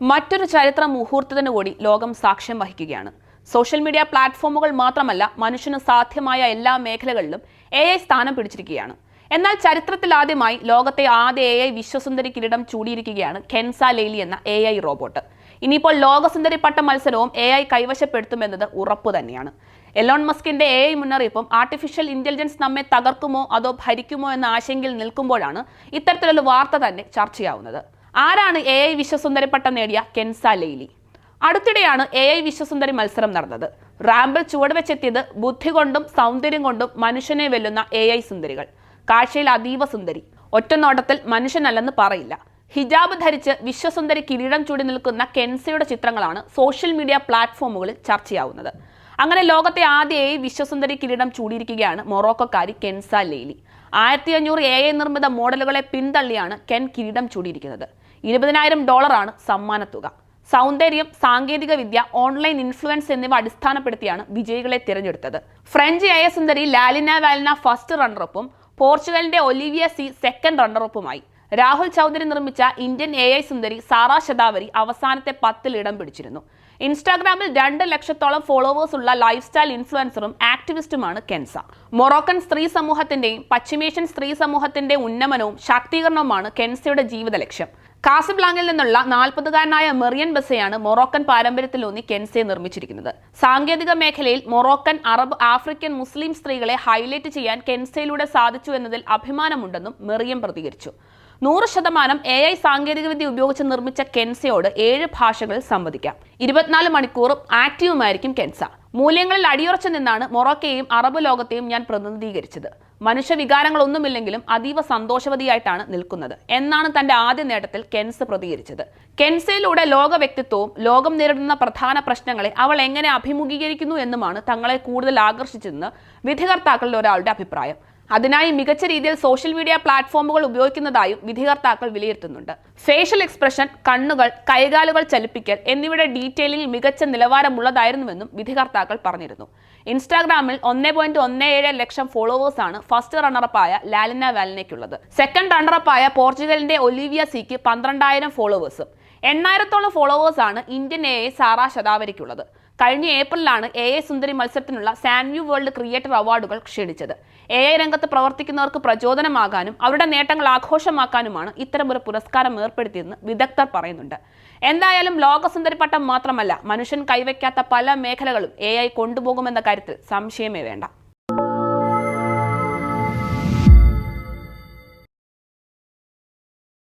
മറ്റൊരു ചരിത്ര മുഹൂർത്തത്തിന് കൂടി ലോകം സാക്ഷ്യം വഹിക്കുകയാണ്. സോഷ്യൽ മീഡിയ പ്ലാറ്റ്ഫോമുകൾ മാത്രമല്ല മനുഷ്യന് സാധ്യമായ എല്ലാ മേഖലകളിലും എ ഐ സ്ഥാനം പിടിച്ചിരിക്കുകയാണ്. എന്നാൽ ചരിത്രത്തിൽ ആദ്യമായി ലോകത്തെ ആദ്യ എ ഐ വിശ്വസുന്ദരി കിരീടം ചൂടിയിരിക്കുകയാണ് കെൻസ ലേലി എന്ന എ ഐ റോബോട്ട്. ഇനിയിപ്പോൾ ലോകസുന്ദരി പട്ട മത്സരവും എ ഐ കൈവശപ്പെടുത്തുമെന്നത് ഉറപ്പു തന്നെയാണ്. എലോൺ മസ്കിന്റെ എ ഐ മുന്നറിയിപ്പും ആർട്ടിഫിഷ്യൽ ഇന്റലിജൻസ് നമ്മെ തകർക്കുമോ അതോ ഭരിക്കുമോ എന്ന ആശങ്കയിൽ നിൽക്കുമ്പോഴാണ് ഇത്തരത്തിലുള്ള വാർത്ത തന്നെ ചർച്ചയാവുന്നത്. ആരാണ് എ ഐ വിശ്വസുന്ദരി പട്ടം നേടിയ കെൻസ ലൈലി അടുത്തിടെയാണ് എ ഐ വിശ്വസുന്ദരി മത്സരം നടന്നത്. റാമ്പിൽ ചുവടുവെച്ചെത്തിയത് ബുദ്ധി കൊണ്ടും സൗന്ദര്യം കൊണ്ടും മനുഷ്യനെ വെല്ലുന്ന എ ഐ സുന്ദരികൾ. കാഴ്ചയിൽ അതീവ സുന്ദരി. ഒറ്റനോട്ടത്തിൽ മനുഷ്യനല്ലെന്ന് പറയില്ല. ഹിജാബ് ധരിച്ച് വിശ്വസുന്ദരി കിരീടം ചൂടി നിൽക്കുന്ന കെൻസയുടെ ചിത്രങ്ങളാണ് സോഷ്യൽ മീഡിയ പ്ലാറ്റ്ഫോമുകളിൽ ചർച്ചയാവുന്നത്. അങ്ങനെ ലോകത്തെ ആദ്യ എ വിശ്വസുന്ദരി കിരീടം ചൂടിയിരിക്കുകയാണ് മൊറോക്കോക്കാരി കെൻസ ലെയ്ലി. ആയിരത്തി അഞ്ഞൂറ് എ നിർമ്മിത മോഡലുകളെ പിന്തള്ളിയാണ് കെൻ കിരീടം ചൂടിയിരിക്കുന്നത്. ഇരുപതിനായിരം ഡോളറാണ് സമ്മാനത്തുക. സൗന്ദര്യം സാങ്കേതിക വിദ്യ ഓൺലൈൻ ഇൻഫ്ലുവൻസ് എന്നിവ അടിസ്ഥാനപ്പെടുത്തിയാണ് വിജയികളെ തിരഞ്ഞെടുത്തത്. ഫ്രഞ്ച് എ സുന്ദരി ലാലിന വാലിന ഫസ്റ്റ് റണ്ണറപ്പും പോർച്ചുഗലിന്റെ ഒലിവിയ സി സെക്കൻഡ് റണ്ണറപ്പുമായി. രാഹുൽ ചൗധരി നിർമ്മിച്ച ഇന്ത്യൻ എ ഐ സുന്ദരി സാറ ശതാവരി അവസാനത്തെ പത്തിൽ ഇടം പിടിച്ചിരുന്നു. ഇൻസ്റ്റാഗ്രാമിൽ രണ്ട് ലക്ഷത്തോളം ഫോളോവേഴ്സ് ഉള്ള ലൈഫ് സ്റ്റൈൽ ഇൻഫ്ലുവൻസറും ആക്ടിവിസ്റ്റുമാണ് കെൻസ. മൊറോക്കൻ സ്ത്രീ സമൂഹത്തിന്റെയും പശ്ചിമേഷ്യൻ സ്ത്രീ സമൂഹത്തിന്റെ ഉന്നമനവും ശാക്തീകരണവുമാണ് കെൻസയുടെ ജീവിത ലക്ഷ്യം കാസബ്ലാങ്ങിൽ നിന്നുള്ള നാൽപ്പതുകാരനായ മെറിയൻ ബസയാണ് മൊറോക്കൻ പാരമ്പര്യത്തിലൂന്നി കെൻസെ നിർമ്മിച്ചിരിക്കുന്നത്. സാങ്കേതിക മേഖലയിൽ മൊറോക്കൻ അറബ് ആഫ്രിക്കൻ മുസ്ലിം സ്ത്രീകളെ ഹൈലൈറ്റ് ചെയ്യാൻ കെൻസയിലൂടെ സാധിച്ചു എന്നതിൽ അഭിമാനമുണ്ടെന്നും മെറിയം പ്രതികരിച്ചു. നൂറ് ശതമാനം എ ഐ സാങ്കേതികവിദ്യ ഉപയോഗിച്ച് നിർമ്മിച്ച കെൻസയോട് ഏഴ് ഭാഷകളിൽ സംവദിക്കാം. ഇരുപത്തിനാല് മണിക്കൂറും ആക്റ്റീവുമായിരിക്കും കെൻസ. മൂല്യങ്ങളിൽ അടിയുറച്ചു നിന്നാണ് മൊറോക്കയെയും അറബ് ലോകത്തെയും ഞാൻ പ്രതിനിധീകരിച്ചത്. മനുഷ്യവികാരങ്ങളൊന്നുമില്ലെങ്കിലും അതീവ സന്തോഷവതിയായിട്ടാണ് നിൽക്കുന്നത്. എന്നാണ് തന്റെ ആദ്യ നേട്ടത്തിൽ കെൻസ് പ്രതികരിച്ചത്. കെൻസയിലൂടെ ലോക വ്യക്തിത്വവും ലോകം നേരിടുന്ന പ്രധാന പ്രശ്നങ്ങളെ അവൾ എങ്ങനെ അഭിമുഖീകരിക്കുന്നു എന്നുമാണ് തങ്ങളെ കൂടുതൽ ആകർഷിച്ചതെന്ന് വിധികർത്താക്കളിൽ ഒരാളുടെ അഭിപ്രായം. അതിനായി മികച്ച രീതിയിൽ സോഷ്യൽ മീഡിയ പ്ലാറ്റ്ഫോമുകൾ ഉപയോഗിക്കുന്നതായും വിധികർത്താക്കൾ വിലയിരുത്തുന്നുണ്ട്. ഫേഷ്യൽ എക്സ്പ്രഷൻ കണ്ണുകൾ കൈകാലുകൾ ചലിപ്പിക്കൽ എന്നിവയുടെ ഡീറ്റെയിലിംഗ് മികച്ച നിലവാരമുള്ളതായിരുന്നുവെന്നും വിധികർത്താക്കൾ പറഞ്ഞിരുന്നു. ഇൻസ്റ്റാഗ്രാമിൽ ഒന്നേ പോയിന്റ് ഒന്നേ ഏഴ് ലക്ഷം ഫോളോവേഴ്സാണ് ഫസ്റ്റ് റണ്ണറപ്പായ ലാലിന വാലിനയ്ക്കുള്ളത്. സെക്കൻഡ് റണ്ണറപ്പായ പോർച്ചുഗലിന്റെ ഒലിവിയ സിക്ക് പന്ത്രണ്ടായിരം ഫോളോവേഴ്സും എണ്ണായിരത്തോളം ഫോളോവേഴ്സാണ് ഇന്ത്യൻ എ സാറ ശതാവരിക്കുള്ളത് കഴിഞ്ഞ ഏപ്രിലാണ് എ എ സുന്ദരി മത്സരത്തിനുള്ള സാൻവ്യൂ വേൾഡ് ക്രിയേറ്റർ അവാർഡുകൾ ക്ഷണിച്ചത്. എ ഐ രംഗത്ത് പ്രവർത്തിക്കുന്നവർക്ക് പ്രചോദനമാകാനും അവരുടെ നേട്ടങ്ങൾ ആഘോഷമാക്കാനുമാണ് ഇത്തരമൊരു പുരസ്കാരം ഏർപ്പെടുത്തിയെന്ന് വിദഗ്ധർ പറയുന്നുണ്ട്. എന്തായാലും ലോകസുന്ദരി പട്ടം മാത്രമല്ല മനുഷ്യൻ കൈവയ്ക്കാത്ത പല മേഖലകളും എ ഐ കൊണ്ടുപോകുമെന്ന കാര്യത്തിൽ സംശയമേ വേണ്ട.